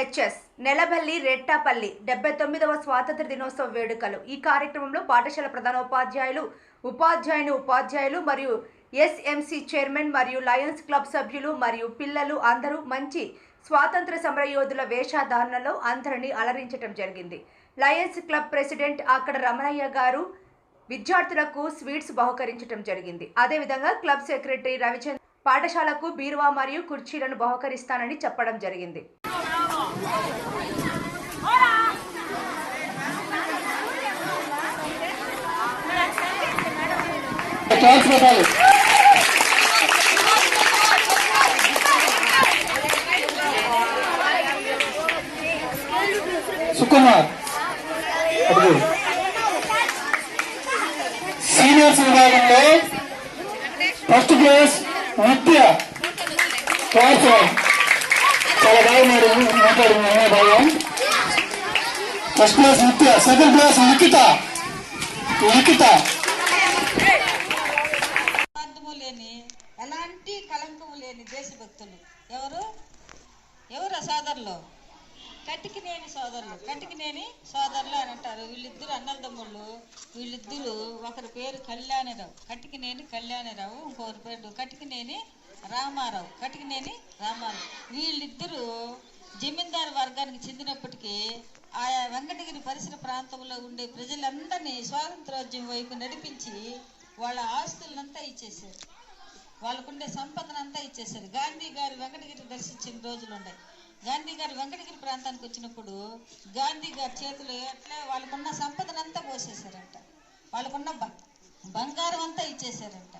HS Nelaballi రెట్టాపల్లి డెబ్బై తొమ్మిదవ స్వాతంత్ర దినోత్సవ వేడుకలు. ఈ కార్యక్రమంలో పాఠశాల ప్రధానోపాధ్యాయులు ఉపాధ్యాయుని ఉపాధ్యాయులు మరియు ఎస్ఎంసి చైర్మన్ మరియు లయన్స్ క్లబ్ సభ్యులు మరియు పిల్లలు అందరూ మంచి స్వాతంత్ర సమరయోధుల వేషధారణలో అందరినీ అలరించడం జరిగింది. లయన్స్ క్లబ్ ప్రెసిడెంట్ అక్కడ రమణయ్య గారు విద్యార్థులకు స్వీట్స్ బహుకరించడం జరిగింది. అదేవిధంగా క్లబ్ సెక్రటరీ రవిచంద్ర పాఠశాలకు బీరువా మరియు కుర్చీలను బహుకరిస్తానని చెప్పడం జరిగింది. సుకుమార్. సీనియర్స్ విభాగంలో ఫస్ట్ ప్లేస్ నిత్య క్లాస్ చాలా బాగా మాట్లాడు మాట్లాడింది బాగా first class Nitya second class Likhita Likhita లేని ఎలాంటి కలంకము లేని దేశభక్తులు ఎవరు? ఎవరు ఆ సోదరులు కటికినేని సోదరులు కటికినేని సోదరులు అని అంటారు. వీళ్ళిద్దరు అన్నదమ్ముళ్ళు వీళ్ళిద్దరు ఒకరి పేరు కళ్యాణరావు. కటికినేని కళ్యాణరావు ఇంకొకరి పేరు కటికినేని రామారావు. కటికినేని రామారావు. వీళ్ళిద్దరూ జమీందారు వర్గానికి చెందినప్పటికీ ఆయా వెంకటగిరి పరిసర ప్రాంతంలో ఉండే ప్రజలందరినీ స్వాతంత్రోద్యమం వైపు నడిపించి వాళ్ళ ఆస్తులనంతా ఇచ్చేసారు వాళ్ళకుండే సంపదనంతా ఇచ్చేసారు గాంధీ గారు వెంకటగిరి దర్శించిన రోజులు ఉన్నాయి గాంధీ గారు వెంకటగిరి ప్రాంతానికి వచ్చినప్పుడు గాంధీ గారి చేతులు ఎట్లా వాళ్ళకున్న సంపదనంతా పోసేశారంట. వాళ్ళకున్న బంగారం అంతా ఇచ్చేసారంట